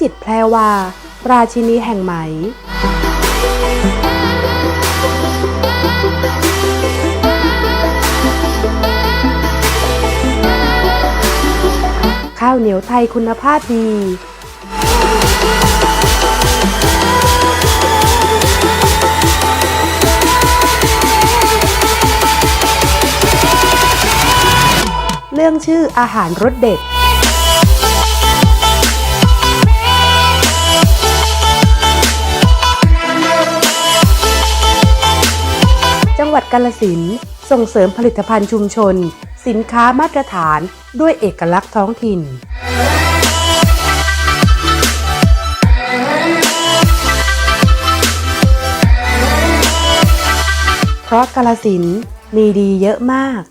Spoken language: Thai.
จิตแพรวา ราชินีแห่งไหม ข้าวเหนียวไทยคุณภาพดีเรื่องชื่ออาหารรสเด็ด วัดกาลสินส่งเสริมผลิตภัณฑ์ชุมชน สินค้ามาตรฐานด้วยเอกลักษณ์ท้องถิ่นเพราะกาลสินมีดีเยอะมาก